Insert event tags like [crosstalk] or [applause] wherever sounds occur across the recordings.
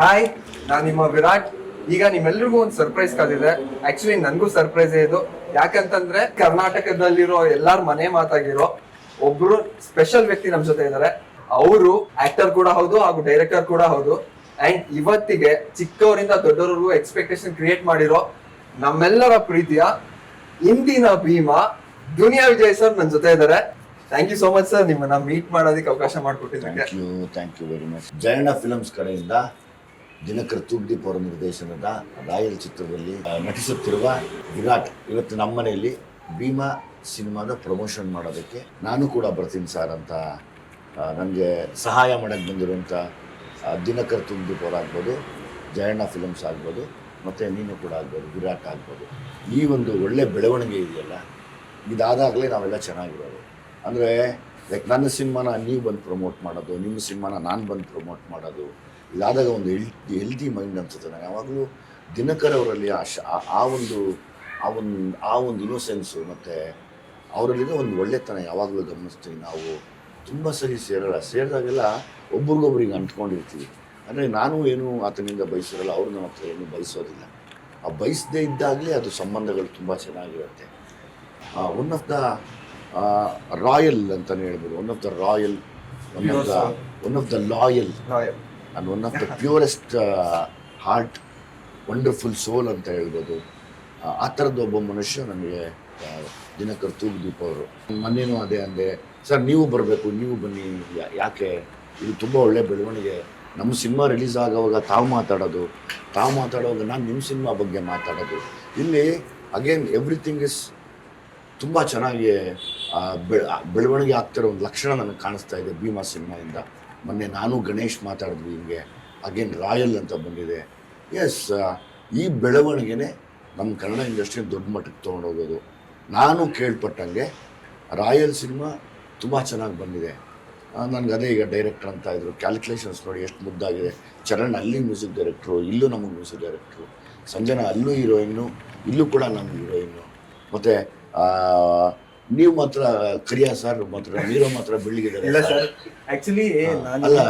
Hi ನಾನು ನಿಮ್ಮ ವಿರಾಟ್. ಈಗ ನಿಮ್ಮೆಲ್ರಿಗೂ ಒಂದು ಸರ್ಪ್ರೈಸ್ ಕಾದಿದೆ ಆಕ್ಚುಲಿ ನನಗೂ ಸರ್ಪ್ರೈಸ್ ಇದು. ಯಾಕಂತಂದ್ರೆ ಕರ್ನಾಟಕದಲ್ಲಿರೋ ಎಲ್ಲಾರ ಮನೆ ಮಾತಾಗಿರೋ ಒಬ್ರು ಸ್ಪೆಷಲ್ ವ್ಯಕ್ತಿ ನಮ್ ಜೊತೆ ಇದ್ದಾರೆ ಅವರು ಆಕ್ಟರ್ ಕೂಡ ಹೌದು ಹಾಗೂ ಡೈರೆಕ್ಟರ್ ಕೂಡ ಹೌದು. ಅಂಡ್ ಇವತ್ತಿಗೆ ಚಿಕ್ಕವರಿಂದ ದೊಡ್ಡವರಿಗೂ ಎಕ್ಸ್ಪೆಕ್ಟೇಷನ್ ಕ್ರಿಯೇಟ್ ಮಾಡಿರೋ ನಮ್ಮೆಲ್ಲರ ಪ್ರೀತಿಯ ಇಂದಿನ ಭೀಮಾ, ದುನಿಯಾ ವಿಜಯ್ ಸರ್ ನನ್ನ ಜೊತೆ ಇದ್ದಾರೆ thank you so much sir ನಿಮ್ಮನ್ನ ಮೀಟ್ ಮಾಡೋದಕ್ಕೆ ಅವಕಾಶ ಮಾಡಿಕೊಟ್ಟಿದ್ದಕ್ಕೆ. Thank you very much Jayanna Films ಕಡೆಯಿಂದ ದಿನಕರ್ ತೂಗ್ದೀಪ್ ಅವರ ನಿರ್ದೇಶನದ ರಾಯಲ್ ಚಿತ್ರದಲ್ಲಿ ನಟಿಸುತ್ತಿರುವ ವಿರಾಟ್ ಇವತ್ತು ನಮ್ಮ ಮನೆಯಲ್ಲಿ ಭೀಮಾ ಸಿನಿಮಾದ ಪ್ರಮೋಷನ್ ಮಾಡೋದಕ್ಕೆ ನಾನು ಕೂಡ ಬರ್ತೀನಿ ಸರ್ ಅಂತ ನನಗೆ ಸಹಾಯ ಮಾಡೋಕ್ಕೆ ಬಂದಿರುವಂಥ ದಿನಕರ್ ತೂಗ್ದೀಪ್ ಅವರಾಗ್ಬೋದು ಜಯಣ್ಣ ಫಿಲಮ್ಸ್ ಆಗ್ಬೋದು, ಮತ್ತು ನೀನು ಕೂಡ ಆಗ್ಬೋದು, ವಿರಾಟ್ ಆಗ್ಬೋದು. ಈ ಒಂದು ಒಳ್ಳೆ ಬೆಳವಣಿಗೆ ಇದೆಯಲ್ಲ, ಇದಾದಾಗಲೇ ನಾವೆಲ್ಲ ಚೆನ್ನಾಗಿರೋದು. ಅಂದರೆ ಲೈಕ್ ನನ್ನ ಸಿನಿಮಾನ ನೀವು ಬಂದು ಪ್ರಮೋಟ್ ಮಾಡೋದು, ನಿಮ್ಮ ಸಿನಿಮಾನ ನಾನು ಬಂದು ಪ್ರಮೋಟ್ ಮಾಡೋದು ಇದಾದಾಗ ಒಂದು ಹೆಲ್ತಿ ಹೆಲ್ತಿ ಮೈಂಡ್ ಅನ್ಸುತ್ತೆ ನಾನು ಯಾವಾಗಲೂ ದಿನಕರ ಅವರಲ್ಲಿ ಆ ಶ, ಆ- ಒಂದು, ಆ ಒಂದು ಆ ಒಂದು ಇನ್ನೋಸೆನ್ಸು ಮತ್ತು ಅವರಲ್ಲಿರೋ ಒಂದು ಒಳ್ಳೆತನ ಯಾವಾಗಲೂ ಗಮನಿಸ್ತೀವಿ ನಾವು. ತುಂಬ ಸರಿ ಸೇರಲ್ಲ. ಸೇರಿದಾಗೆಲ್ಲ ಒಬ್ರಿಗೊಬ್ರಿಗೆ ಅಂಟ್ಕೊಂಡಿರ್ತೀವಿ. ಅಂದರೆ ನಾನು ಏನು ಆತನಿಂದ ಬಯಸಿರಲ್ಲ, ಅವರು ನಮ್ಮ ಹತ್ರ ಏನು ಬಯಸೋದಿಲ್ಲ. ಆ ಬಯಸದೇ ಇದ್ದಾಗಲೇ ಅದು ಸಂಬಂಧಗಳು ತುಂಬ ಚೆನ್ನಾಗಿರುತ್ತೆ. ಒನ್ ಆಫ್ ದ ರಾಯಲ್ ಅಂತಲೇ ಹೇಳ್ಬೋದು. One of the Royal one of the one of the loyal Loyal. And one of the purest heart wonderful soul ಅಂತ ಹೇಳ್ಬೋದು. ಆ, ಥರದ ಥರದ್ದು ಒಬ್ಬ ಮನುಷ್ಯ ನನಗೆ ದಿನಕರ್ ತೂಗು ದೀಪ ಅವರು. ಮೊನ್ನೆನೂ ಅದೇ ಅಂದೆ ಸರ್ ನೀವು ಬರಬೇಕು ನೀವು ಬನ್ನಿ ಯಾಕೆ? ಇದು ತುಂಬ ಒಳ್ಳೆ ಬೆಳವಣಿಗೆ. ನಮ್ಮ ಸಿನಿಮಾ ರಿಲೀಸ್ ಆಗೋವಾಗ ತಾವು ಮಾತಾಡೋದು. ತಾವು ಮಾತಾಡೋವಾಗ ನಾನು ನಿಮ್ಮ ಸಿನಿಮಾ ಬಗ್ಗೆ ಮಾತಾಡೋದು. ಇಲ್ಲಿ ಅಗೇನ್ ಎವ್ರಿಥಿಂಗ್ ಇಸ್ ತುಂಬ ಚೆನ್ನಾಗಿ ಬೆಳವಣಿಗೆ ಆಗ್ತಿರೋ ಒಂದು ಲಕ್ಷಣ ನನಗೆ ಕಾಣಿಸ್ತಾ ಇದೆ ಭೀಮಾ ಸಿನಿಮಾದಿಂದ. ಮೊನ್ನೆ ನಾನು ಗಣೇಶ್ ಮಾತಾಡಿದ್ವಿ ಹಿಂಗೆ ಅಗೇನ್ ರಾಯಲ್ ಅಂತ ಬಂದಿದೆ. ಎಸ್ ಈ ಬೆಳವಣಿಗೆನೇ ನಮ್ಮ ಕನ್ನಡ ಇಂಡಸ್ಟ್ರಿ ದೊಡ್ಡ ಮಟ್ಟಕ್ಕೆ ತೊಗೊಂಡೋಗೋದು. ನಾನು ಕೇಳ್ಪಟ್ಟಂಗೆ ರಾಯಲ್ ಸಿನಿಮಾ ತುಂಬ ಚೆನ್ನಾಗಿ ಬಂದಿದೆ. ನನಗೆ ಅದೇ ಈಗ ಡೈರೆಕ್ಟರ್ ಅಂತ ಇದ್ರು. ಕ್ಯಾಲ್ಕುಲೇಷನ್ಸ್ ನೋಡಿ ಎಷ್ಟು ಮುದ್ದಾಗಿದೆ. ಚರಣ್ ಅಲ್ಲಿ ಮ್ಯೂಸಿಕ್ ಡೈರೆಕ್ಟ್ರು ಇಲ್ಲೂ ನಮಗೆ ಮ್ಯೂಸಿಕ್ ಡೈರೆಕ್ಟ್ರು ಸಂಜನಾ ಅಲ್ಲೂ ಹೀರೋಯಿನ್ನು ಇಲ್ಲೂ ಕೂಡ ನಮ್ಮ ಹೀರೋಯಿನ್ನು ಮತ್ತು ನೀವು ಮಾತ್ರ ಕರಿಯಾ ಸರ್ ಮಾತ್ರ ನೀರೋ ಮಾತ್ರ ಬೆಳ್ಳಿಗಿದ್ದಾರೆ ಇಲ್ಲ. ಸರ್ ಅಲ್ಲ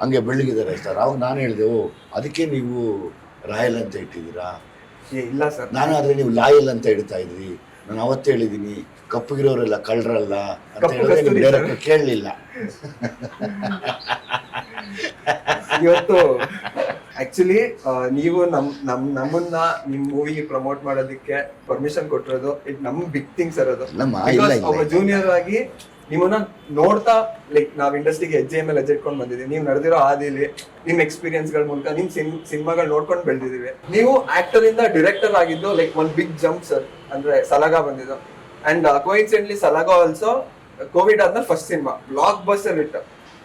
ಹಂಗೆ ಬೆಳ್ಳಿಗಿದ್ದಾರೆ ಸರ್ ಅವಾಗ ನಾನು ಹೇಳಿದೆ ಓ ಅದಕ್ಕೆ ನೀವು ರಾಯಲ್ ಅಂತ ಇಟ್ಟಿದ್ದೀರಾ? ಇಲ್ಲ ಸರ್ ನಾನು ಆದ್ರೆ ನೀವು ಲಾಯಲ್ ಅಂತ ಇಡ್ತಾ ಇದ್ರಿ. ನಾನು ಅವತ್ತೇ ಹೇಳಿದ್ದೀನಿ ಕಪ್ಪಗಿರೋರೆಲ್ಲ ಕಳ್ಳರಲ್ಲ ಅಂತ ಹೇಳಿದ್ರೆ ನೀವು. ಡೈರೆಕ್ಟ್ ಕೇಳಲಿಲ್ಲ. ಇವತ್ತು ಆಕ್ಚುಲಿ ನೀವು ನಮ್ ನಮ್ ನಮ್ಮನ್ನ ನಿಮ್ ಮೂವಿ ಪ್ರಮೋಟ್ ಮಾಡೋದಕ್ಕೆ ಪರ್ಮಿಷನ್ ಕೊಟ್ಟಿರೋದು ಇಟ್ ನಮ್ ಬಿಗ್ ಥಿಂಗ್ ಸರ್ ಅದು. ನಮ್ಮ Because ಇಲ್ಲ ಇಲ್ಲ ಒಬ್ಬ ಜೂನಿಯರ್ ಆಗಿ ನಿಮ್ಮನ್ನ ನೋಡ್ತಾ ಲೈಕ್ ನಾವ್ ಇಂಡಸ್ಟ್ರಿಗೆ ಹೆಜ್ಜೆ ಮೇಲೆ ಹೆಜ್ಜೆ ಇಟ್ಕೊಂಡು ಬಂದಿದ್ದೀವಿ ನೀವು ನಡೆದಿರೋ ಹಾದಿಲಿ ನಿಮ್ ಎಕ್ಸ್ಪೀರಿಯನ್ಸ್ಗಳ ಮೂಲಕ ನಿಮ್ ಸಿನಿಮಾಗಳು ನೋಡ್ಕೊಂಡು ಬೆಳೆದಿದ್ದೀವಿ ನೀವು ಆಕ್ಟರ್ ಇಂದ ಡೈರೆಕ್ಟರ್ ಆಗಿದ್ದು ಲೈಕ್ ಒಂದ್ ಬಿಗ್ ಜಂಪ್ ಸರ್ ಅಂದ್ರೆ ಸಲಗ ಬಂದಿದ್ದು. And coincidentally Salaga also Covid ಆದ್ಮೇಲೆ first cinema block buster hit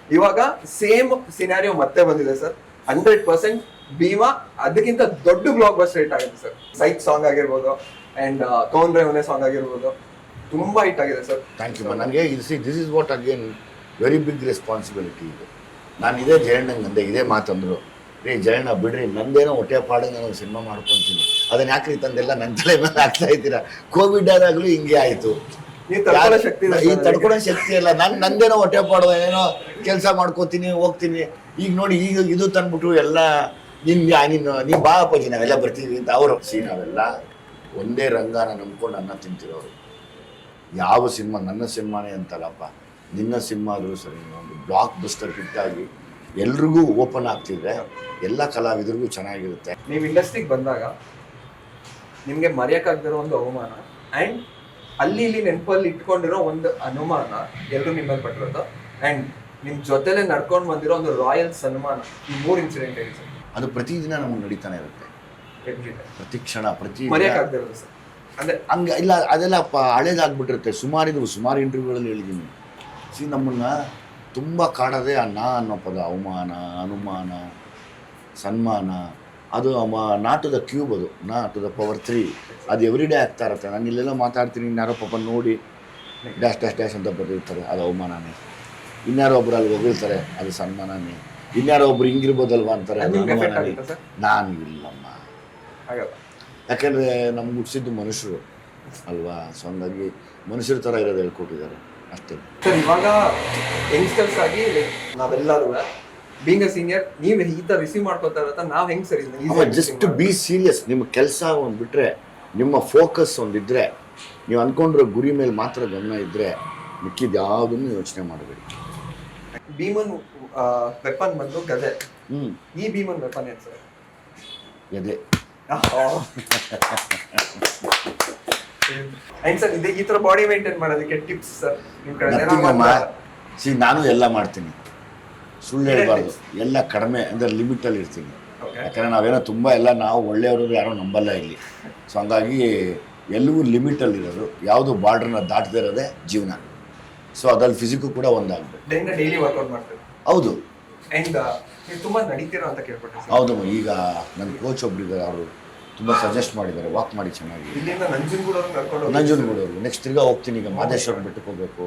ಇವಾಗ ಸೇಮ್ ಸಿನಾರಿಯೋ ಮತ್ತೆ ಬಂದಿದೆ ಸರ್ ಹಂಡ್ರೆಡ್ ಪರ್ಸೆಂಟ್ ಭೀಮಾ ಅದಕ್ಕಿಂತ ದೊಡ್ಡ ಬ್ಲಾಕ್ ಬಸ್ ಹಿಟ್ ಆಗಿದೆ ಸರ್. ಸೈಕ್ ಸಾಂಗ್ ಆಗಿರ್ಬೋದು ಅಂಡ್ ಕೌನ್ ರೇವನೆ ಸಾಂಗ್ ಆಗಿರ್ಬೋದು. ತುಂಬಾ ಹಿಟ್ ಆಗಿದೆ ಸರ್. ಥ್ಯಾಂಕ್ ಯು ನನಗೆ ಇದು see this is what again very big responsibility ಇದು. ನಾನು ಇದೇ ಜಯಣ್ಣಂಗೆ ಅಂದೆ ಇದೇ ಮಾತಂದ್ರು. ರೀ ಜಯಣ್ಣ ಬಿಡ್ರಿ ನಂದೇನೋ ಹೊಟ್ಟೆ ಪಾಡಿಗೆ ನಾನು ಸಿನಿಮಾ ಮಾಡ್ಕೊತೀನಿ. ಅದನ್ನ ರೀ ತಂದೆಲ್ಲ ನನ್ನ ತಲೆ ಮೇಲೆ ಹಾಕ್ತಾ ಇದ್ದೀರಾ? ಕೋವಿಡ್ ಆದಾಗಲೂ ಹಿಂಗೆ ಆಯಿತು. ಈ ತಡ್ಕೊಳ್ಳೋ ಶಕ್ತಿ ಇಲ್ಲ ನಾನು ನಂದೇನೋ ಹೊಟ್ಟೆ ಪಾಡ್ದ ಏನೋ ಕೆಲಸ ಮಾಡ್ಕೋತೀನಿ ಹೋಗ್ತೀನಿ. ಈಗ ನೋಡಿ ಈಗ ಇದು ತಂದ್ಬಿಟ್ಟು ಎಲ್ಲ ನಿನ್ ಯಾ- ನೀನು ನೀ ಬಾ ಅಪ್ಪಾಜಿ ನಾವೆಲ್ಲ ಬರ್ತೀವಿ ಅಂತ ಅವರು. ಸಿ ನಾವೆಲ್ಲ ಒಂದೇ ರಂಗಾನ ನಂಬ್ಕೊಂಡು ಅನ್ನ ತಿಂತಿರೋರು. ಯಾವ ಸಿನಿಮಾ? ನನ್ನ ಸಿನಿಮಾನೇ ಅಂತಲ್ಲಪ್ಪ. ನಿನ್ನ ಸಿನಿಮಾ ಆದರೂ ಸರಿ ಒಂದು ಬ್ಲಾಕ್ ಬಸ್ಟರ್ ಹಿಟ್ ಆಗಿ ಎಲ್ರಿಗೂ ಓಪನ್ ಆಗ್ತಿದ್ರೆ ಎಲ್ಲ ಕಲಾವಿದರಿಗೂ ಚೆನ್ನಾಗಿರುತ್ತೆ. ನೀವು ಇಂಡಸ್ಟ್ರಿಗೆ ಬಂದಾಗ ನಿಮಗೆ ಮರೆಯಕ್ಕಾಗದಿರೋ ಒಂದು ಅವಮಾನ ಆ್ಯಂಡ್ ಅಲ್ಲಿ ಇಲ್ಲಿ ನೆನಪಲ್ಲಿ ಇಟ್ಕೊಂಡಿರೋ ಒಂದು ಅನುಮಾನ ಎಲ್ಲರೂ ನಿಮ್ಮಲ್ಲಿ ಮೇಲೆ ಪಟ್ಟಿರೋದು. ಅಂಡ್ ನಿಮ್ ಜೊತೆಲೆ ನಡ್ಕೊಂಡು ಬಂದಿರೋ ಒಂದು ರಾಯಲ್ ಸನ್ಮಾನ ಈ ಮೂರ್ ಇನ್ಸಿಡೆಂಟ್ ಹೇಳಿ ಸರ್ ಅದು ಪ್ರತಿದಿನ ನಮಗೆ ನಡೀತಾನೆ ಇರುತ್ತೆ ಪ್ರತಿ ಕ್ಷಣ ಪ್ರತಿ ದಿನ. ಮರೆಯಕ್ಕಾಗದಿರೋದು ಸರ್ ಅಂದ್ರೆ ಹಂಗೆ ಇಲ್ಲ ಅದೆಲ್ಲ ಪ ಹಳೇದಾಗ್ಬಿಟ್ಟಿರುತ್ತೆ ಸುಮಾರು ಇದು ಸುಮಾರು ಇಂಟರ್ವ್ಯೂಗಳಲ್ಲಿ ಹೇಳಿದ್ದೀನಿ ಸಿ ನಮ್ಮನ್ನ ತುಂಬ ಕಾಡೋದೇ ಆ ನಾ ಅನ್ನೋ ಪದ ಅವಮಾನ ಅನುಮಾನ ಸನ್ಮಾನ ಅದು ನಾ ಟು ದ ಕ್ಯೂಬ್ ಅದು ನಾ ಟು ದ ಪವರ್ ತ್ರೀ ಅದು ಎವ್ರಿ ಡೇ ಆಗ್ತಾ ಇರುತ್ತೆ ನಾನು ಇಲ್ಲೆಲ್ಲ ಮಾತಾಡ್ತೀನಿ ಇನ್ಯಾರೋ ಪಾಪ ನೋಡಿ ಡ್ಯಾಶ್ ಡ್ಯಾಶ್ ಡ್ಯಾಶ್ ಅಂತ ಬರೆದಿರ್ತಾರೆ ಅದು ಅವಮಾನನೇ ಇನ್ಯಾರೋ ಒಬ್ರು ಅಲ್ಲಿ ಹೊಗಳ್ತಾರೆ ಅದು ಸನ್ಮಾನನೇ ಇನ್ಯಾರೋ ಒಬ್ರು ಹಿಂಗಿರ್ಬೋದಲ್ವಾ ಅಂತಾರೆ ಅದು ಅನುಮಾನನೇ ನಾನು ಇಲ್ಲಮ್ಮ. ಯಾಕಂದ್ರೆ ನಮ್ಗೆ ಹುಟ್ಟಿಸಿದ್ದು ಮನುಷ್ಯರು ಅಲ್ವಾ? ಸೊ ಹಂಗಾಗಿ ಮನುಷ್ಯರ ಥರ ಇರೋದು ಹೇಳ್ಕೊಟ್ಟಿದ್ದಾರೆ. ಅಷ್ಟೇ. ಸರ್ ಇವಾಗ ಯಂಗ್ಸ್ಟರ್ಸ್ ಆಗಿ ಲೈಕ್ ನಾವೆಲ್ಲರೂ ಬೀಂಗ್ ಸೀನಿಯರ್ ನೀವು ಈ ಥರ ರಿಸೀವ್ ಮಾಡ್ಕೊತಾ ಇರತ್ತ ನಾವು ಹೆಂಗ್ ಸರಿ ಜಸ್ಟ್ ಬಿ ಸೀರಿಯಸ್ ನಿಮ್ಮ ಕೆಲಸ ಒಂದು ಬಿಟ್ಟರೆ ನಿಮ್ಮ ಫೋಕಸ್ ಒಂದಿದ್ರೆ ನೀವು ಅಂದ್ಕೊಂಡಿರೋ ಗುರಿ ಮೇಲೆ ಮಾತ್ರ ಗಮನ ಇದ್ರೆ ಮಿಕ್ಕಿದ ಯಾವುದನ್ನು ಯೋಚನೆ ಮಾಡಬೇಡಿ. ಭೀಮನ್ ವೆಪನ್ ಬಂದು ಗದೆ ಈ ಭೀಮನ್ ವೆಪನ್ ಏನ್ ಸರ್? ಎದೆ ಅಂಡ್ ಸರ್ ಇದೆ ಈ ತರ ಬಾಡಿ ಮೇಂಟೈನ್ ಮಾಡೋದಕ್ಕೆ ಟಿಪ್ಸ್ ಸರ್? ನಿಮ್ ಕಡೆ ಸಿ ನಾನು ಎಲ್ಲ ಮಾಡ್ತೀನಿ. ಸುಳ್ಳು ಹೇಳ್ಬಾರ್ದು. ಎಲ್ಲ ಕಡಿಮೆ ಅಂದರೆ ಲಿಮಿಟಲ್ಲಿ ಇರ್ತೀನಿ. ಯಾಕಂದರೆ ನಾವೇನೋ ತುಂಬ ಎಲ್ಲ ನಾವು ಒಳ್ಳೆಯವರು ಯಾರೋ ನಂಬಲ್ಲ ಇಲ್ಲಿ. ಸೊ ಹಂಗಾಗಿ ಎಲ್ಲವೂ ಲಿಮಿಟಲ್ಲಿ ಇರೋದು. ಯಾವುದು ಬಾರ್ಡ್ರನ್ನ ದಾಟದೇ ಇರೋದೇ ಜೀವನ. ಸೊ ಅದ್ರಲ್ಲಿ ಫಿಸಿಕ್ಕು ಕೂಡ ಒಂದಾಗಬೇಕು. ಡೈಲಿ ವರ್ಕೌಟ್ ಮಾಡ್ತಾರೆ ಹೌದು. ನೀವು ತುಂಬಾ ನಡೀತೀರಾ ಅಂತ ಕೇಳ್ಪಟ್ಟೆ ಹೌದು ಈಗ ನನ್ನ ಕೋಚ್ ಒಬ್ರಿದ್ದಾರೆ ಅವರು ತುಂಬ ಸಜೆಸ್ಟ್ ಮಾಡಿದ್ದಾರೆ ವಾಕ್ ಮಾಡಿ ಚೆನ್ನಾಗಿ. ಇಲ್ಲಿಂದ ನಂಜನಗೂಡವ್ರಿಗೆ ನಡ್ಕೊಂಡು ಹೋಗಿ. ನಂಜನಗೂಡವ್ರಿಗೆ ನೆಕ್ಸ್ಟ್ ತಿರ್ಗಾ ಹೋಗ್ತೀನಿ ಈಗ ಮಾದೇಶ್ವರ ಬೆಟ್ಟಕ್ಕೆ ಹೋಗ್ಬೇಕು.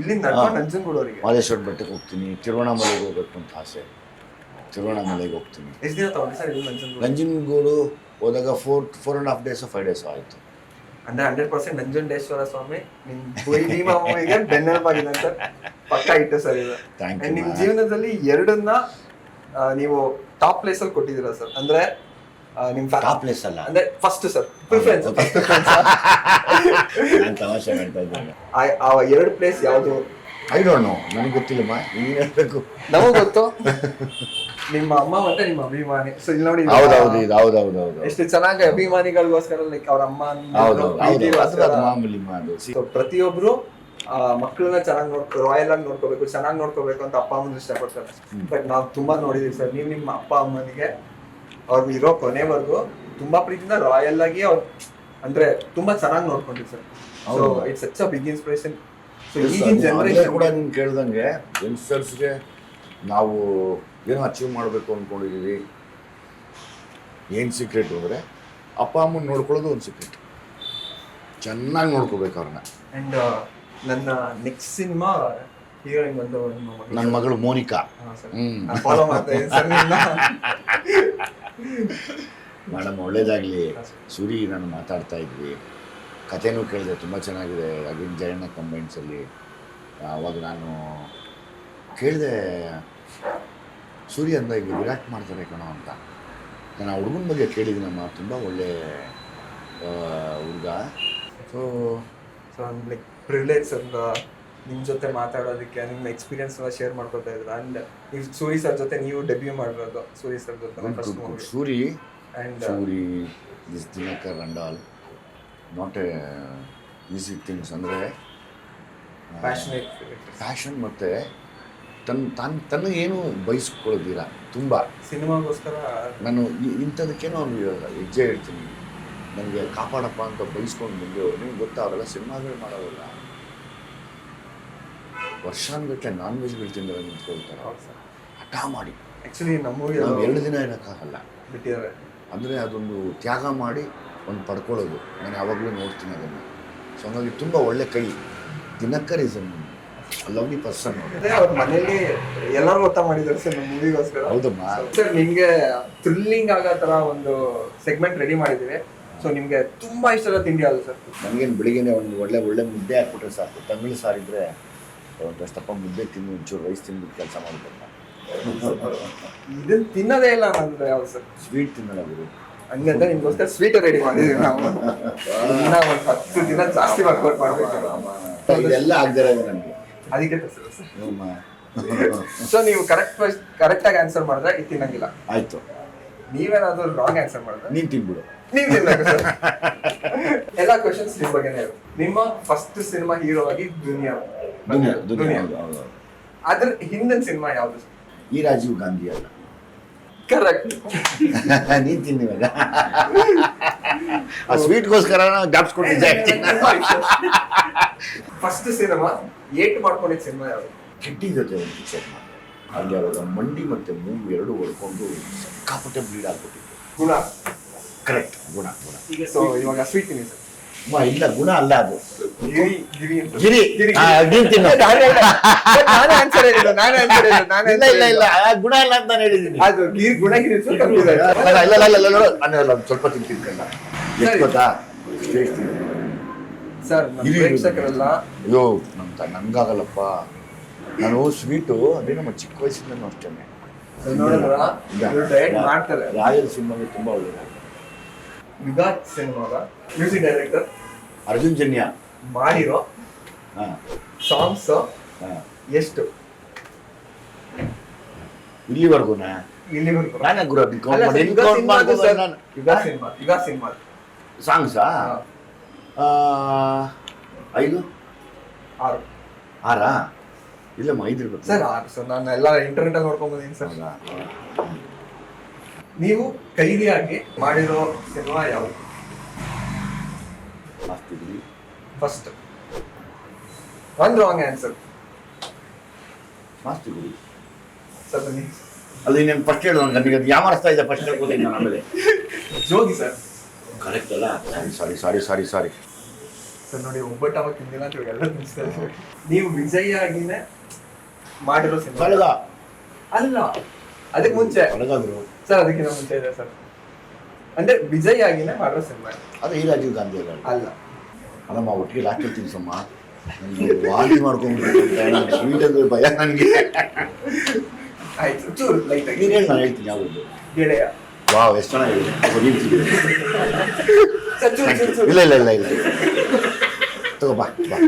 ಇಲ್ಲಿಂದ ನಡ್ಕೊಂಡು ನಂಜನಗೂಡವ್ರಿಗೆ. ಮಾದೇಶ್ವರ ಬೆಟ್ಟಕ್ಕೆ ಹೋಗ್ತೀನಿ ತಿರುವಣ್ಣಾಮಲೆಗೆ ಹೋಗ್ಬೇಕು ಅಂತ ಆಸೆ. ತಿರುವಣ್ಣಾಮಲೆಗೆ ಹೋಗ್ತೀನಿ. ಎಷ್ಟು ದಿನ ತಗೊಂಡ್ರಿ ಸರ್ ಇಲ್ಲಿ ನಂಜನಗೂಡು? ನಂಜನಗೂಡು ಹೋದಾಗ four four and half days five days ಆಯಿತು. ಅಂದ್ರೆ ಹಂಡ್ರೆಡ್ ಪರ್ಸೆಂಟ್ ನಂಜುಂಡೇಶ್ವರ ಸ್ವಾಮಿ ನಿಮ್ ಭೀಮಾ ಮೂವಿಗೆ ಬೆನ್ನೆಲುಬಾಗಿದೆ ಅಂತ ಪಕ್ಕ ಇಟ್ಟು ಸರ್ ಇದು. ನಿಮ್ ಜೀವನದಲ್ಲಿ ಎರಡನ್ನ ನೀವು ಟಾಪ್ ಪ್ಲೇಸ್ ಅಲ್ಲಿ ಕೊಟ್ಟಿದ್ದೀರಾ ಸರ್. ಅಂದ್ರೆ ನಿಮ್ಮ ನಿಮ್ ಟಾಪ್ ಪ್ಲೇಸ್ ಅಲ್ಲ? ಅಂದ್ರೆ ಫಸ್ಟ್ ಸರ್. ಪ್ರಿಫರೆನ್ಸ್ ತಮಾಷೆ ಮಾಡ್ತಾ ಇದ್ದೇನೆ. ಆ ಎರಡು ಪ್ಲೇಸ್ ಯಾವುದು? ಐ ಡೋಂಟ್ ನೋ ನನಗೆ ಗೊತ್ತಿಲ್ಲಮ್ಮ ನೀನು ಹೇಳಬೇಕು ನಮಗೆ ಗೊತ್ತು. [laughs] ನಿಮ್ಮ ಅಮ್ಮ ಮತ್ತೆ ನಿಮ್ಮ ಅಭಿಮಾನಿ. ಸೊ ಇಲ್ಲಿ ನೋಡಿ ಹೌದು ಇದು ಹೌದೌದು ಹೌದು ಎಷ್ಟು ಚೆನ್ನಾಗಿ ಅಭಿಮಾನಿಗಳಿಗೋಸ್ಕರ ಲೈಕ್ ಅವ್ರ ಅಮ್ಮ ಹೌದು ಹೌದು ಅದು ಪ್ರೀತಿಗೋಸ್ಕರ. ಅದು ಮಾಮೂಲಿ ಮಾಡು So, ಪ್ರತಿಯೊಬ್ರು ಆ, ಮಕ್ಕಳನ್ನ ಚೆನ್ನಾಗಿ ನೋಡ್ಕೊ ರಾಯಲ್ ಆಗಿ ನೋಡ್ಕೋಬೇಕು ಚೆನ್ನಾಗಿ ನೋಡ್ಕೋಬೇಕು ಅಂತ ಅಪ್ಪ ಅಮ್ಮನ ಇಷ್ಟಪಡ್ತಾರೆ. ಬಟ್ ನಾವು ತುಂಬಾ ನೋಡಿದೀವಿ ಸರ್ ನೀವು ನಿಮ್ಮ ಅಪ್ಪ ಅಮ್ಮನಿಗೆ ಅವ್ರು ಇರೋ ಕೊನೆವರೆಗೂ ತುಂಬಾ ಪ್ರೀತಿಯಿಂದ ರಾಯಲ್ ಆಗಿ ಅವ್ರು ಅಂದ್ರೆ ತುಂಬಾ ಚೆನ್ನಾಗಿ ನೋಡ್ಕೊಂಡಿವಿ ಸರ್. ಸೊ ಹೌದು. It's such a big inspiration so ಈಗಿನ ಜನರೇಷನ್ ಕೂಡ ನಿಮ್ಗೆ ಕೇಳ್ದಂಗೆ ಯಂಗ್ಸ್ಟರ್ಸ್ಗೆ ನಾವು ಏನೋ ಅಚೀವ್ ಮಾಡಬೇಕು ಅಂದ್ಕೊಂಡಿದ್ದೀವಿ ಏನು ಸೀಕ್ರೆಟ್ ಅಂದರೆ ಅಪ್ಪ ಅಮ್ಮನ ನೋಡ್ಕೊಳ್ಳೋದು ಒಂದು ಸೀಕ್ರೆಟ್ ಚೆನ್ನಾಗಿ ನೋಡ್ಕೋಬೇಕು ಅವ್ರನ್ನ. ಆ್ಯಂಡ್ ನನ್ನ ನೆಕ್ಸ್ಟ್ ಸಿನಿಮಾ ಹೀರೋಯಿನ್ ಬಂದು ನನ್ನ ಮಗಳು ಮೋನಿಕಾ. ಫಾಲೋ ಮಾಡ್ತಾ. [laughs] ಮೇಡಮ್ ಒಳ್ಳೇದಾಗಲಿ. ಸೂರಿ ನಾನು ಮಾತಾಡ್ತಾ ಇದ್ವಿ. ಕಥೆನೂ ಕೇಳಿದೆ ತುಂಬ ಚೆನ್ನಾಗಿದೆ ಅಗಿನ್ ಜಯಣ್ಣ ಕಂಬೈನ್ಸಲ್ಲಿ ಆವಾಗ ನಾನು ಕೇಳಿದೆ ಸೂರ್ಯ ಅಂದ ಈಗ ವಿರಾಟ್ ಮಾಡ್ತಾರೆ ಕಣೋ ಅಂತ. ನಾನು ಆ ಹುಡುಗನ ಬಗ್ಗೆ ಕೇಳಿದ್ದೀನಮ್ಮ ತುಂಬ ಒಳ್ಳೆ ಹುಡುಗ. ಸೊ ಸೊ ಲೈಕ್ ಪ್ರಿವಿಲೇಜ್ ಅಂತ ನಿಮ್ಮ ಜೊತೆ ಮಾತಾಡೋದಕ್ಕೆ ನಿಮ್ಮ ಎಕ್ಸ್ಪೀರಿಯನ್ಸ್ ಶೇರ್ ಮಾಡ್ಕೊತಾ ಇದ್ರ ಅಂಡ್ ನೀವು ಸೂರಿ ಸರ್ ಜೊತೆ ನೀವು ಡೆಬ್ಯೂ ಮಾಡಿರೋದು ಸೂರಿ ಸರ್ ಜೊತೆ first movie Suri and Suri this Dinakar ರಂಡಾಲ್ ಆಲ್. ನಾಟ್ ಎ ಈಸಿ ಥಿಂಗ್ಸ್ ಅಂದರೆ ಪ್ಯಾಷನೇಟ್ ಫ್ಯಾಷನ್ ಮತ್ತು ತನ್ನ ತನ್ನ ತನ್ನ ಏನು ಬಯಸ್ಕೊಳ್ಳೋದಿಲ್ಲ ತುಂಬ. ಸಿನಿಮಾಗೋಸ್ಕರ? ನಾನು ಇಂಥದಕ್ಕೇನೋ ಒಂದು ಹೆಜ್ಜೆ ಇಡ್ತೀನಿ. ನನಗೆ ಕಾಪಾಡಪ್ಪ ಅಂತ ಬಯಸ್ಕೊಂಡು ಬಂದು ನಿಮ್ಗೆ ಗೊತ್ತಾ ಅವರೆಲ್ಲ ಸಿನಿಮಾಗಳು ಮಾಡೋದಲ್ಲ ವರ್ಷಾನ್ಗಟ್ಟೆ ನಾನ್ ವೆಜ್ಗಳು ತಿಂದರೆ ನಿಂತ್ಕೊಳ್ತಾರೆ ಹಠ ಮಾಡಿ. ಆ್ಯಕ್ಚುಲಿ ನಮ್ಮ ಎರಡು ದಿನ ಏನಕ್ಕಾಗಲ್ಲ. ಬಿಟ್ಟಿದ್ದಾರೆ. ಅಂದರೆ ಅದೊಂದು ತ್ಯಾಗ ಮಾಡಿ ಒಂದು ಪಡ್ಕೊಳ್ಳೋದು. ನಾನು ಯಾವಾಗಲೂ ನೋಡ್ತೀನಿ ಅದನ್ನು. ಸೊ ಹಂಗಾಗಿ ತುಂಬ ಒಳ್ಳೆ ಕೈ. ದಿನಕರ್ ಇಸ್ ಲವ್ಲಿ ಪರ್ಸನ್ ಅವರು. ಮನೇಲಿ ಎಲ್ಲರೂ ಗೊತ್ತ ಮಾಡಿದ್ದಾರೆ ಸರ್ ನಮ್ಮ ಮೂವಿಗೋಸ್ಕರ ಹೌದಮ್ಮ. ಸರ್ ನಿಮಗೆ ಥ್ರಿಲ್ಲಿಂಗ್ ಆಗೋ ಥರ ಒಂದು ಸೆಗ್ಮೆಂಟ್ ರೆಡಿ ಮಾಡಿದ್ದೀವಿ. ಸೊ ನಿಮಗೆ ತುಂಬಾ ಇಷ್ಟದ ತಿಂಡಿ ಅದು ಸರ್ ನನಗೇನು ಬೆಳಿಗ್ಗೆ ಒಂದು ಒಳ್ಳೆ ಒಳ್ಳೆ ಮುದ್ದೆ ಹಾಕ್ಬಿಟ್ರೆ ಸಾಕು. ತಮಿಳು ಸಾರಿದ್ರೆ ಒಂದಷ್ಟಪ್ಪ ಮುದ್ದೆ ತಿಂದು ಒಂಚೂರು ರೈಸ್ ತಿಂದ್ಬಿಟ್ಟು ಕೆಲಸ ಮಾಡಬೇಕು. ಇದನ್ನು ತಿನ್ನೋದೇ ಇಲ್ಲ ಅಂದ್ರೆ ಯಾವ್ದು ಸರ್ ಸ್ವೀಟ್ ತಿನ್ನಲ್ಲ ಗುರು. ಹಂಗಂತ ನಿಮ್ಗೋಸ್ಕರ ಸ್ವೀಟ್ ರೆಡಿ ಮಾಡಿದೀವಿ ನಾವು. ಇನ್ನ ಒಂದು ಹತ್ತು ದಿನ ಜಾಸ್ತಿ ವರ್ಕೌಟ್ ಮಾಡ್ಬೇಕು. ಇದೆಲ್ಲ ಅದಕ್ಕೆ ಸೊ ನೀವು ಕರೆಕ್ಟ್ ಕರೆಕ್ಟ್ ಆಗಿ ಆನ್ಸರ್ ಮಾಡಿದ್ರೆ ಇದು ತಿನ್ನಂಗಿಲ್ಲ. ಆಯ್ತು. ನೀವೇನಾದ್ರೂ ರಾಂಗ್ ಆನ್ಸರ್ ಮಾಡಿದ್ರೆ ನೀನ್ ತಿನ್ಬಿಡು. ನೀವ್ ಎಲ್ಲ ಕ್ವಶನ್ಸ್ ನಿಮ್ ಬಗ್ಗೆನೇ ನಿಮ್ಮ ಫಸ್ಟ್ ಸಿನಿಮಾ ಹೀರೋ ಆಗಿ ದುನಿಯಾ. ದುನಿಯಾ. ಅದ್ರ ಹಿಂದಿನ ಸಿನಿಮಾ ಯಾವ್ದು ಈ ರಾಜೀವ್ ಗಾಂಧಿ ಅಲ್ಲ. ಕರೆಕ್ಟ್ ನೀನ್ ತಿನ್ನಿವಾಗ ಆ ಸ್ವೀಟ್ಗೋಸ್ಕರ ಜ್ಞಾಪಿಸ್ಕೊಂಡಿದ್ದೆ ಫಸ್ಟ್ ಸಿನಿಮಾ ಏಟ್ ಮಾಡ್ಕೊಂಡಿದ್ದ ಸಿನಿಮಾ ಯಾವುದು? ಕಿಟ್ಟಿ ಜೊತೆ ಒಂದು ಪಿಕ್ಚರ್ ಮಾಡಿ ಅಲ್ಲಿ ಅವಾಗ ಮಂಡಿ ಮತ್ತೆ ಮೂಗು ಎರಡು ಹೊಡ್ಕೊಂಡು ಸಿಕ್ಕಾಪಟ್ಟೆ ಬ್ಲೀಡ್ ಆಗ್ಬಿಟ್ಟಿತ್ತು. ಗುಣ. ಕರೆಕ್ಟ್ ಗುಣ ಗುಣ. ಸೊ ಇವಾಗ ಸ್ವೀಟ್ ತಿನ್ನಿ ಸರ್ ಇಲ್ಲ ಗುಣ ಅಲ್ಲ ಅದು. ಗಿರಿ ಗಿರಿ. ತಿನ್ನು. ಇಲ್ಲ ಇಲ್ಲ ಇಲ್ಲ. ಆ ಗುಣ ಅಲ್ಲ ಅಂತ ನಾನು ಹೇಳಿದ್ದೀನಿ. ಇಲ್ಲ ಇಲ್ಲ ಇಲ್ಲ ಇಲ್ಲ, ನಾನು ಸ್ವಲ್ಪ ತಿಂತಿದ್ದಲ್ಲ ಎಷ್ಟು ಗೊತ್ತಾ? ನಮ್ಮ ಅಯ್ಯೋ ನಮ್ ತ- ನಂಗಾಗಲ್ಲಪ್ಪ. ನಾನು ಸ್ವೀಟು ಅದೇ ನಮ್ಮ ಚಿಕ್ಕ ವಯಸ್ಸಿಂದನೂ ಅಷ್ಟೇ ರಾಯಲ್ ಸಿನಿಮಾಗೆ ತುಂಬ ಒಳ್ಳೆಯದಾಗಿದೆ ವಿಗಾತ್ ಸಿನಿಮಾಗ ಮ್ಯೂಸಿಕ್ ಡೈರೆಕ್ಟರ್ ಅರ್ಜುನ್ ಜನ್ಯ ಮಾಡಿರೋ ಹಾಂ ಸಾಂಗ್ಸ್ ಹಾಂ ಎಷ್ಟು ಇಲ್ಲಿವರೆಗೂನಾ? ಇಲ್ಲಿವರೆಗೂ. ನಾನೇ ಗುರು ಅದನ್ನ count ಅಲ್ಲ ಮಾಡಿ. ಸರ್, ಹೆಂಗ್ ಯುಗ count ಸಿನಿಮಾದು ಮಾಡ್ಬೋದು ಸರ್, ನಾನು? ಯುಗ ಸಿನಿಮಾ ಯುಗ ಸಿನಿಮಾ ಸಾಂಗ್ಸಾ ಆ, ಐದು? ಆರು. ಆರಾ? ಇಲ್ಲಮ್ಮ ಐದು ಇರ್ಬೇಕು. ಸರ್ ಆರು ಸರ್. ನಾನು ಎಲ್ಲ ಇಂಟರ್ನೆಟ್ ಅಲ್ಲಿ ನೋಡ್ಕೊಂಡ್ ಬಂದೀನಿ ಸರ್. ಹೌದಾ? ನೀವು ಕೈದಿಯಾಗಿ ಮಾಡಿರೋ ಸಿನಿಮಾ ಯಾವುದು? ಮಾಡ್ತಿದ್ವಿ ಫಸ್ಟ್ ಒನ್ ರಾಂಗ್ ಆನ್ಸರ್ ಮಾಡ್ತಿದ್ವಿ ಸರ್ ಬನ್ನಿ. ಅಲ್ಲಿ ನೀನು ಫಸ್ಟ್ ಹೇಳು ನನಗೆ ಅದು ಯಾಮಾರಿಸ್ತಾ ಇದೆ ಫಸ್ಟ್ ಹೇಳ್ಕೊತೀನಿ ನಾನು ಆಮೇಲೆ. ಜೋಗಿ ಸರ್ ಕರೆಕ್ಟ್ ಅಲ್ಲ? ಸಾರಿ ಸಾರಿ ಸಾರಿ ಸಾರಿ ಸರ್ ನೋಡಿ ಒಬ್ಬಟ್ಟು ಅವಾಗ ತಿಂದಿಲ್ಲ ಅಂತ ಎಲ್ಲ ತಿನ್ನಿಸ್ತಾರೆ ನೀವು ವಿಜಯ ಆಗಿನೇ ಮಾಡಿರೋ ಸಿನಿಮಾ. ಅಲ್ಲ. ಅದಕ್ಕೆ ಮುಂಚೆ. ಕಳೆದಾದ್ರು. ಸರ್ ಅದಕ್ಕಿಂತ ಮುಂಚೆ ಇದೆ ಸರ್. ಅಂದ್ರೆ ವಿಜಯ್ ಆಗಿನೇ ಮಾಡಿರೋ ಸಿನಿಮಾ ಅದು ಈ ರಾಜೀವ್ ಗಾಂಧಿ ಅಲ್ಲ ಅಲ್ಲ. ಅಲ್ಲಮ್ಮ ಒಟ್ಟಿಗೆ ಲಾಸ್ಟ್ ಸಮ್ಮ. ನನಗೆ ವಾಂತಿ ಮಾಡ್ಕೊಂಡು ಸ್ವೀಟ್ ಅಂದ್ರೆ ಭಯ ನನಗೆ ಆಯ್ತು ಚೂರು ಲೈಟ್ ನೀನು ಹೇಳಿ ನಾನು ಹೇಳ್ತೀನಿ ಯಾವುದು. ಗೆಳೆಯ. ವಾವ್ ಎಷ್ಟು ಚೆನ್ನಾಗಿದೆ. ಇಲ್ಲ ಇಲ್ಲ ಇಲ್ಲ ಇಲ್ಲ. ತಗೋ ಬಾ ಬಾ.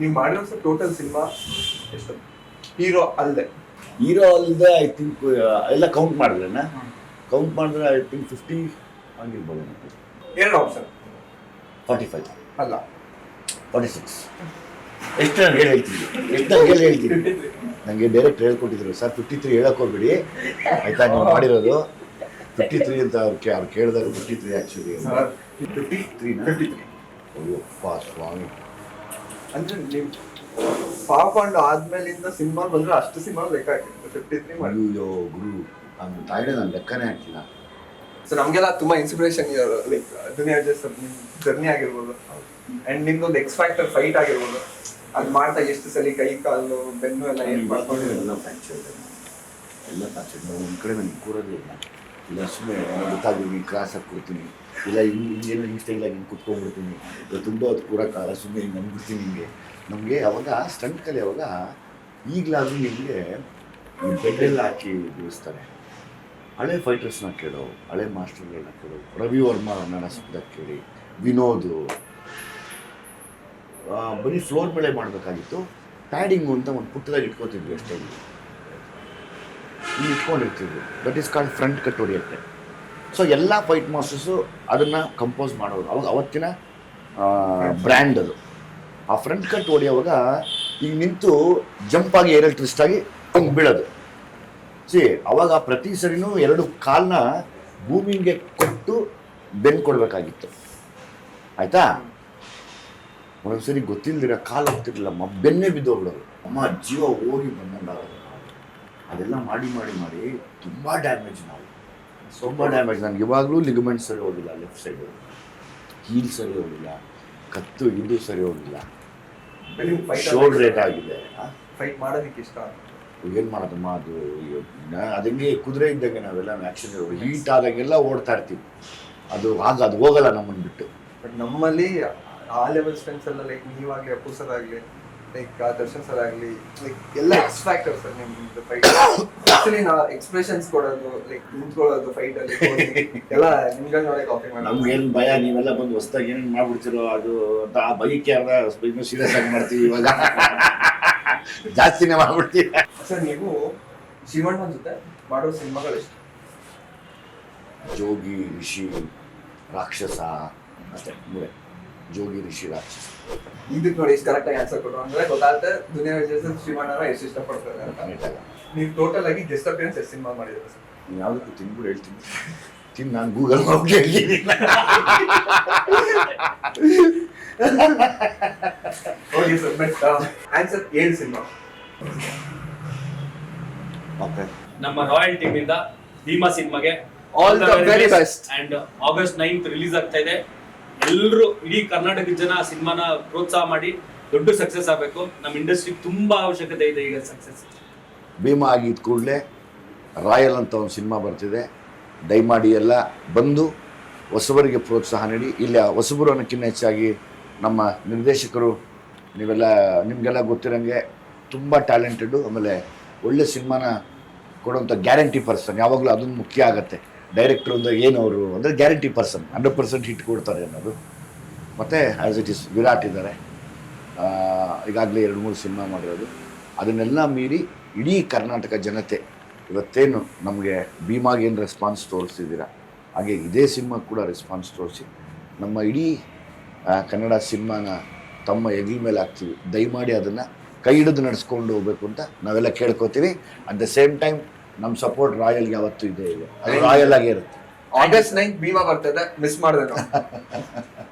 ನೀವು ಮಾಡಿರೋ ಸರ್ ಟೋಟಲ್ ಸಿನಿಮಾ ಎಷ್ಟು? ಹೀರೋ ಅಲ್ಲದೆ. ಹೀರೋ ಅಲ್ಲದೆ ಐ ಥಿಂಕ್ ಎಲ್ಲ ಕೌಂಟ್ ಮಾಡಿದ್ರೆ ಕೌಂಟ್ ಮಾಡಿದ್ರೆ ಐ ಥಿಂಕ್ ಫಿಫ್ಟಿ ಆಗಿರ್ಬೋದು. ಎರಡು ಆಪ್ಷನ್ ಫಾರ್ಟಿ ಫೈವ್ ಅಲ್ಲ. ಫಾರ್ಟಿ ಸಿಕ್ಸ್ ಎಷ್ಟು ನಾನು ಹೇಳಿ ಹೇಳ್ತೀನಿ ಎಷ್ಟು ನಾನು ಹೇಳಿ ಹೇಳ್ತೀನಿ ನನಗೆ ಡೈರೆಕ್ಟ್ ಹೇಳ್ಕೊಟ್ಟಿದ್ರು. ಸರ್ ಫಿಫ್ಟಿ ತ್ರೀ ಹೇಳಕ್ಕೆ ಹೋಗ್ಬಿಡಿ. ಆಯ್ತಾ ನೀವು ಮಾಡಿರೋದು. ಫಿಫ್ಟಿ ತ್ರೀ ಅಂತ ಅವ್ರು ಅವ್ರು ಕೇಳಿದಾಗ fifty three actually fifty three fifty three Ayyappa Swamy ಅಂದರೆ ನೀವು ಪಾಪಂಡ್ ಆದ್ಮೇಲಿಂದ ಸಿನಿಮಾ ಬಂದ್ರೆ ಅಷ್ಟು ಸಿನಿಮಾ ಫಿಫ್ಟಿ ತ್ರೀ ಮಾಡಿ. ಅಯ್ಯೋ ಗುರು ನಾನು ತಾಯಿಡೆ ನಾನು ಲೆಕ್ಕನೇ ಹಾಕಿಲ್ಲ ಸೊ ನಮಗೆಲ್ಲ ತುಂಬಾ ಇನ್ಸ್ಪಿರೇಷನ್ ಲೈಕ್ ದುನಿಯಾ ಸರ್ ನಿಮ್ ಜರ್ನಿ ಆಗಿರ್ಬೋದು. ಅಂಡ್ ನಿಮ್ದೊಂದು ಎಕ್ಸ್ ಫ್ಯಾಕ್ಟರ್ ಫೈಟ್ ಆಗಿರ್ಬೋದು. ಅದು ಮಾಡ್ತಾ ಎಷ್ಟು ಸಲ ಕೈ ಕಾಲು ಬೆನ್ನು ಎಲ್ಲ ಏನು ಮಾಡ್ಕೊಂಡಿರೋದು ಎಲ್ಲ ಫ್ರ್ಯಾಕ್ಚರ್ ಎಲ್ಲ ಫ್ರ್ಯಾಕ್ಚರ್ ನಾವು ಒಂದು ಕಡೆ ನನಗೆ ಕೂರೋದೇ ಇಲ್ಲ. ಇಲ್ಲ ಸುಮ್ಮನೆ ಗೊತ್ತಾಗಿ ಕ್ರಾಸ್ ಹಾಕ್ಕೊಡ್ತೀನಿ ಇಲ್ಲ ಹಿಂಗೆ ಹಿಂಗೇನೋ ಹಿಂಗೆ ಸ್ಟೈಲಾಗಿ ಹಿಂಗೆ ಕುತ್ಕೊಂಡ್ಬಿಡ್ತೀನಿ ಇಲ್ಲ ತುಂಬ ಹೊತ್ತು ಕೂರೋಕ್ಕಾಗಲ್ಲ ಸುಮ್ಮನೆ ಹಿಂಗೆ ನಂಬಿಡ್ತೀನಿ ಹಿಂಗೆ ನಮಗೆ ಅವಾಗ ಸ್ಟಂಟ್ ಕಲೆ ಅವಾಗ ಈಗಲಾದರೂ ನಿಮಗೆ ಬೆಡ್ಡೆಲ್ಲ ಹಾಕಿ ಬೀಳಿಸ್ತಾರೆ ಹಳೆ ಫೈಟರ್ಸ್ನ ಕೇಳೋ ಹಳೆ ಮಾಸ್ಟರ್ಗಳನ್ನ ಕೇಳೋ ರವಿ ವರ್ಮ ನನ್ನ ಕೇಳಿ ವಿನೋದು ಬರೀ ಫ್ಲೋರ್ ಮೇಲೆ ಮಾಡಬೇಕಾಗಿತ್ತು ಪ್ಯಾಡಿಂಗು ಅಂತ ಒಂದು ಪುಟ್ಟದಾಗಿ ಇಟ್ಕೋತಿದ್ವಿ ಅಷ್ಟೇ ಇಲ್ಲಿ ಇಟ್ಕೊಂಡಿರ್ತಿದ್ವಿ that is called front cut ಅಂತೆ. ಸೊ ಎಲ್ಲ ಫೈಟ್ ಮಾಸ್ಟರ್ಸು ಅದನ್ನು ಕಂಪೋಸ್ ಮಾಡೋರು. ಅವಾಗ ಅವತ್ತಿನ ಬ್ರ್ಯಾಂಡ್ ಅದು. ಆ ಫ್ರಂಟ್ ಕಟ್ ಹೊಡಿಯೋವಾಗ ಈಗ ನಿಂತು ಜಂಪ್ ಆಗಿ ಏರಲ್ಲಿ ಟ್ವಿಸ್ಟ್ ಆಗಿ ಹಂಗೆ ಬೀಳೋದು. ಸಿ ಅವಾಗ ಪ್ರತಿ ಸರಿನೂ ಎರಡು ಕಾಲನ್ನ ಭೂಮಿಗೆ ಕೊಟ್ಟು ಬೆನ್ ಕೊಡಬೇಕಾಗಿತ್ತು. ಆಯ್ತಾ? ಒಂದೊಂದ್ಸರಿ ಗೊತ್ತಿಲ್ದಿರ ಕಾಲು ಹೋಗ್ತಿರ್ಲಿಲ್ಲ ಬೆನ್ನೇ ಬಿದ್ದೋಗ್ಬಿಡೋದು. ಅಮ್ಮ, ಜೀವ ಹೋಗಿ ಬಂದಂಗಾಗೋದು. ಅದೆಲ್ಲ ಮಾಡಿ ಮಾಡಿ ಮಾಡಿ ತುಂಬ ಡ್ಯಾಮೇಜ್ ನಾವು. ತುಂಬ ಡ್ಯಾಮೇಜ್ ನನಗೆ ಇವಾಗಲೂ ಲಿಗಮೆಂಟ್ ಸರಿ ಹೋಗಿಲ್ಲ ಲೆಫ್ಟ್ ಸೈಡು ಹೀಲ್ ಸರಿ ಹೋಗಿಲ್ಲ. ಕತ್ತು ಇದು ಸರಿ ಹೋಗಿಲ್ಲ. ಶೋಲ್ಡ್ ರೇಟ್ ಆಗಿದೆ. ಫೈಟ್ ಮಾಡೋದಕ್ಕೆ ಇಷ್ಟ ಏನು ಮಾಡೋದಮ್ಮ ಅದು? ಅದಂಗೆ ಕುದುರೆ ಇದ್ದಂಗೆ ನಾವೆಲ್ಲ ಆ್ಯಕ್ಷನ್ ಹೀಟ್ ಆದಾಗೆಲ್ಲ ಓಡ್ತಾ ಇರ್ತೀವಿ. ಅದು ಆಗ ಅದು ಹೋಗಲ್ಲ ನಮ್ಮನ್ನು ಬಿಟ್ಟು. ಬಟ್ ನಮ್ಮಲ್ಲಿ ಆ ಲೆವೆಲ್ ಸ್ಟ್ರೆಂತ್ಸ್ ಎಲ್ಲ ಲೈಕ್ ನೀವಾಗಲಿ ಅಪ್ಪು ಸರ್ ಆಗ್ಲಿ ಲೈಕ್ ದರ್ಶನ್ ಸರ್ ಆಗಲಿ ಲೈಕ್ ಎಲ್ಲ ಎಕ್ಸ್ ಫ್ಯಾಕ್ಟರ್ ಸರ್ ನಿಮ್ದು ಫೈಟ್ ಆಕ್ಚುಲಿ ನಾ ಎಕ್ಸ್ಪ್ರೆಷನ್ಸ್ ಕೊಡೋದು ಲೈಕ್ ನಿಂತ್ಕೊಳ್ಳೋದು ಫೈಟ್ ಅಲ್ಲಿ ಎಲ್ಲ ನಿಮ್ಗೆ ನೋಡಿ ಕಾಪಿ ಮಾಡೋದು. ನಮ್ಗೇನು ಭಯ ನೀವೆಲ್ಲ ಬಂದು ಹೊಸ್ದಾಗಿ ಏನೇನು ಮಾಡ್ಬಿಡ್ತಿರೋ ಅದು ಅಂತ ಆ ಭಯಕ್ಕೆ ಅರ್ಧ ಇನ್ನೂ ಸೀರಿಯಸ್ ಆಗಿ ಮಾಡ್ತೀವಿ ಇವಾಗ. ಜಾಸ್ತಿನೇ ಮಾಡ್ಬಿಡ್ತೀವಿ. ಸರ್ ನೀವು ಶಿವಣ್ಣನ ಜೊತೆ ಮಾಡೋ ಸಿನಿಮಾಗಳು ಎಷ್ಟು? ಜೋಗಿ ಋಷಿ ರಾಕ್ಷಸ ಅಷ್ಟೇ ಮೂರೇ. ಜೋಗಿ ಋಷಿ ರಾಕ್ಷಸ. ಇದಕ್ಕೆ ನೋಡಿ ಇಷ್ಟು ಕರೆಕ್ಟ್ ಆಗಿ ಆನ್ಸರ್ ಕೊಟ್ಟರು ಅಂದ್ರೆ ಗೊತ್ತಾಗುತ್ತೆ ದುನಿಯಾ ವಿಜಯ್ ಸರ್ ಶಿವಣ್ಣನ ಎಷ್ಟು ಇಷ್ಟಪಡ್ತಾರೆ ಅಂತ. ನೀವು ಟೋಟಲ್ ಆಗಿ ಗೆಸ್ಟ್ ಅಪಿಯನ್ಸ್ ಎಷ್ಟು ಸಿನಿಮಾ ಮಾಡಿದ್ರು ಸರ್? ನೀವು ಯಾವುದಕ್ಕೂ ತಿನ್ಬಿಟ್ಟು ಹೇಳ್ತೀನಿ. ತಿನ್ ನಾನು ಗೂಗಲ್ ಹೋಗಿ ಓಕೆ ಸರ್ ಬಟ್ ಆನ್ಸರ್ ಏಳು ಸಿನಿಮಾ ಓಕೆ ನಮ್ಮ ರಾಯಲ್ ಟೀಮ್ ಇಂದ ಭೀಮಾ ಸಿನಿಮಾಗೆ all the very best and August ninth release ಆಗ್ತಾ ಇದೆ. ಎಲ್ಲರೂ ಇಡೀ ಕರ್ನಾಟಕದ ಜನ ಸಿನಿಮಾನ ಪ್ರೋತ್ಸಾಹ ಮಾಡಿ ದೊಡ್ಡ ಸಕ್ಸಸ್ ಆಗಬೇಕು. ನಮ್ಮ ಇಂಡಸ್ಟ್ರಿಗೆ ತುಂಬಾ ಅವಶ್ಯಕತೆ ಇದೆ ಈಗ ಸಕ್ಸಸ್ ಭೀಮಾ ಆಗಿದ್ದ ಕೂಡಲೇ ರಾಯಲ್ ಅಂತ ಒಂದು ಸಿನಿಮಾ ಬರ್ತಿದೆ. ದಯಮಾಡಿ ಎಲ್ಲ ಬಂದು ಹೊಸಬರಿಗೆ ಪ್ರೋತ್ಸಾಹ ನೀಡಿ. ಇಲ್ಲಿ ಹೊಸಬರು ಅನ್ನೋಕ್ಕಿಂತ ಹೆಚ್ಚಾಗಿ ನಮ್ಮ ನಿರ್ದೇಶಕರು, ನೀವೆಲ್ಲ, ನಿಮಗೆಲ್ಲ ಗೊತ್ತಿರೋಂಗೆ ತುಂಬ ಟ್ಯಾಲೆಂಟೆಡು ಆಮೇಲೆ ಒಳ್ಳೆ ಸಿನಿಮಾನ ಕೊಡುವಂಥ ಗ್ಯಾರಂಟಿ ಪರ್ಸನ್. ಯಾವಾಗಲೂ ಅದೊಂದು ಮುಖ್ಯ ಆಗುತ್ತೆ. ಡೈರೆಕ್ಟ್ರು ಒಂದು ಏನು ಅವರು ಅಂದರೆ guarantee person, hundred percent hit ಕೊಡ್ತಾರೆ ಅನ್ನೋದು. ಮತ್ತು ಆ್ಯಸ್ ಇಟ್ ಇಸ್ ವಿರಾಟ್ ಇದ್ದಾರೆ. ಈಗಾಗಲೇ ಎರಡು ಮೂರು ಸಿನಿಮಾ ಮಾಡಿರೋದು. ಅದನ್ನೆಲ್ಲ ಮೀರಿ ಇಡೀ ಕರ್ನಾಟಕ ಜನತೆ ಇವತ್ತೇನು ನಮಗೆ ಭೀಮಾಗೆ ಏನು ರೆಸ್ಪಾನ್ಸ್ ತೋರಿಸ್ತಿದ್ದೀರಾ ಹಾಗೆ ಇದೇ ಸಿನಿಮಾ ಕೂಡ ರೆಸ್ಪಾನ್ಸ್ ತೋರಿಸಿ. ನಮ್ಮ ಇಡೀ ಕನ್ನಡ ಸಿನಿಮಾನ ತಮ್ಮ ಹೆಗಲ ಮೇಲೆ ಹಾಕ್ತೀವಿ. ದಯಮಾಡಿ ಅದನ್ನು ಕೈ ಹಿಡಿದು ನಡೆಸ್ಕೊಂಡು ಹೋಗ್ಬೇಕು ಅಂತ ನಾವೆಲ್ಲ ಕೇಳ್ಕೊತೀವಿ. ಅಟ್ ದ ಸೇಮ್ ಟೈಮ್ ನಮ್ಮ ಸಪೋರ್ಟ್ ರಾಯಲ್ಗೆ ಯಾವತ್ತೂ ಇದೆ ಇದೆ ಅದು ರಾಯಲ್ ಆಗೇ ಇರುತ್ತೆ. ಆಗಸ್ಟ್ ನೈನ್ ಭೀಮಾ ಬರ್ತದೆ ಮಿಸ್ ಮಾಡಿದೆ [laughs]